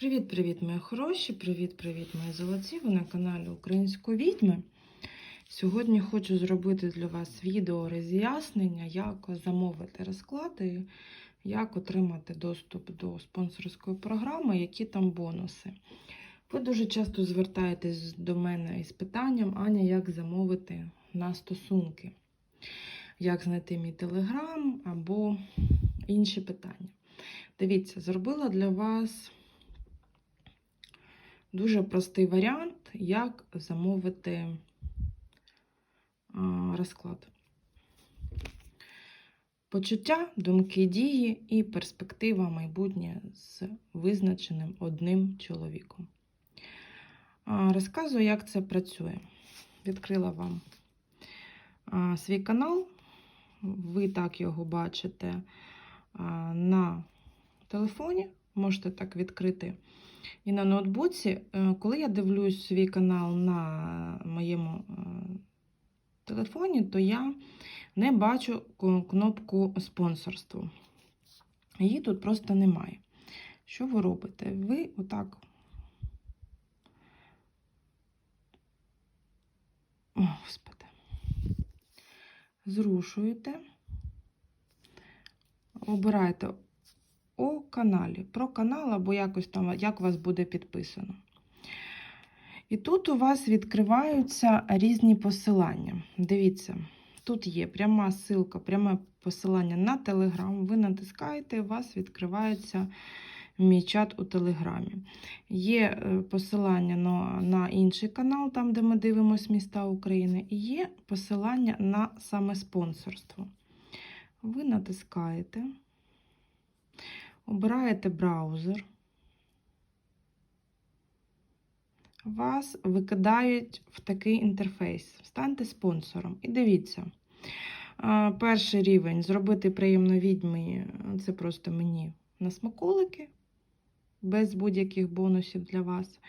Привіт-привіт, мої хороші! Привіт-привіт, мої золоті! Ви на каналі Української відьми. Сьогодні хочу зробити для вас відео роз'яснення, як замовити розклади, як отримати доступ до спонсорської програми, які там бонуси. Ви дуже часто звертаєтесь до мене із питанням, Аня, як замовити на стосунки, як знайти мій телеграм або інші питання. Дивіться, зробила для вас дуже простий варіант, як замовити розклад. Почуття, думки, дії і перспектива майбутнє з визначеним одним чоловіком. Розказую, як це працює. Відкрила вам свій канал. Ви так його бачите на телефоні. Можете так відкрити і на ноутбуці. Е, Коли я дивлюсь свій канал на моєму е, телефоні, то я не бачу кнопку спонсорство. Її тут просто немає. Що ви робите? Ви отак. О, Господи. Зрушуєте, обираєте каналі, про канал або якось там, як вас буде підписано. І тут у вас відкриваються різні посилання. Дивіться, тут є пряма ссылка, пряме посилання на Телеграм. Ви натискаєте, у вас відкривається мій чат у Телеграмі. Є е, посилання на, на інший канал, там, де ми дивимося міста України, і є посилання на саме спонсорство. Ви натискаєте. Обираєте браузер. Вас викидають в такий інтерфейс. Станьте спонсором. І дивіться. Перший рівень зробити приємно відьмі це просто мені на смаколики, без будь-яких бонусів для вас.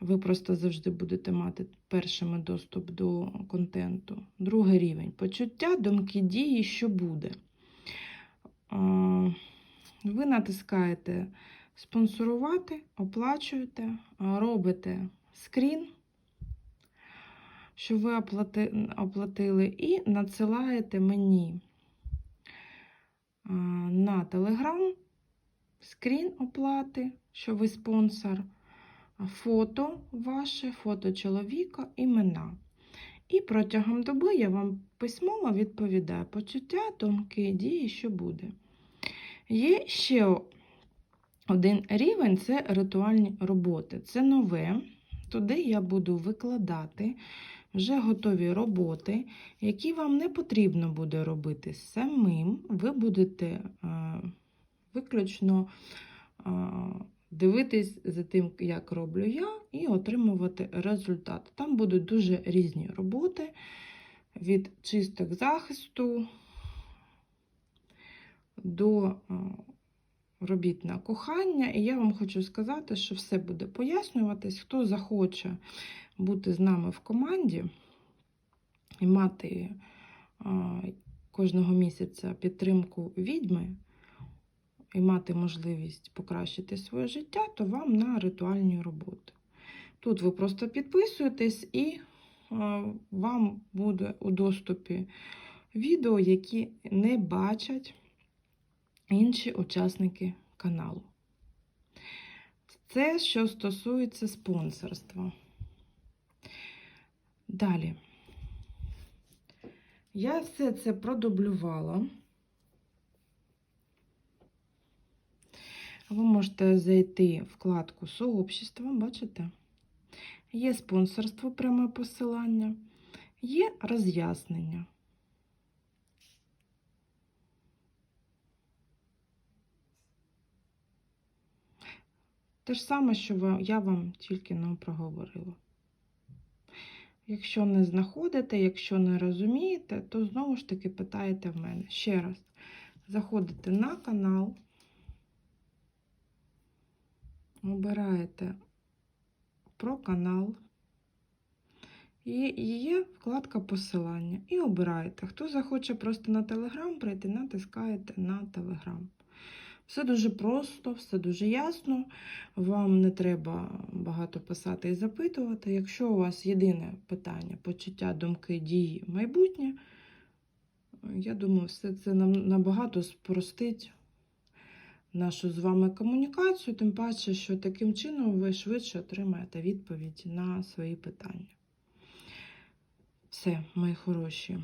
Ви просто завжди будете мати першими доступ до контенту. Другий рівень почуття, думки, дії, що буде. Ви натискаєте спонсорувати, оплачуєте, робите скрін, що ви оплатили, і надсилаєте мені на Telegram скрін оплати, що ви спонсор, фото ваше, фото чоловіка, імена. І протягом доби я вам письмово відповідаю почуття, думки, дії, що буде. Є ще один рівень це ритуальні роботи. Це нове. Туди я буду викладати вже готові роботи, які вам не потрібно буде робити самим. Ви будете е, виключно е, дивитись за тим, як роблю я, і отримувати результат. Там будуть дуже різні роботи від чисток захисту до е, робіт на кохання. І я вам хочу сказати, що все буде пояснюватись. Хто захоче бути з нами в команді і мати е, кожного місяця підтримку відьми і мати можливість покращити своє життя, то вам на ритуальні роботи. Тут ви просто підписуєтесь і е, вам буде у доступі відео, які не бачать інші учасники каналу. Це що стосується спонсорства. Далі. Я все це продублювала. Ви можете зайти в вкладку сообщества, бачите? Є спонсорство, пряме посилання, є роз'яснення. Те ж саме, що я вам тільки нам проговорила. Якщо не знаходите, якщо не розумієте, то знову ж таки питаєте в мене. Ще раз, заходите на канал, обираєте про канал. І є вкладка посилання. І обираєте. Хто захоче просто на Телеграм прийти, натискаєте на Телеграм. Все дуже просто, все дуже ясно. Вам не треба багато писати і запитувати. Якщо у вас єдине питання, почуття, думки, дії, майбутнє, я думаю, все це нам набагато спростить нашу з вами комунікацію, тим паче, що таким чином ви швидше отримаєте відповідь на свої питання. Все, мої хороші.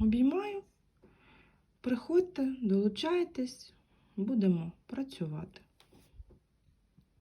Обіймаю. Приходьте, долучайтесь, будемо працювати.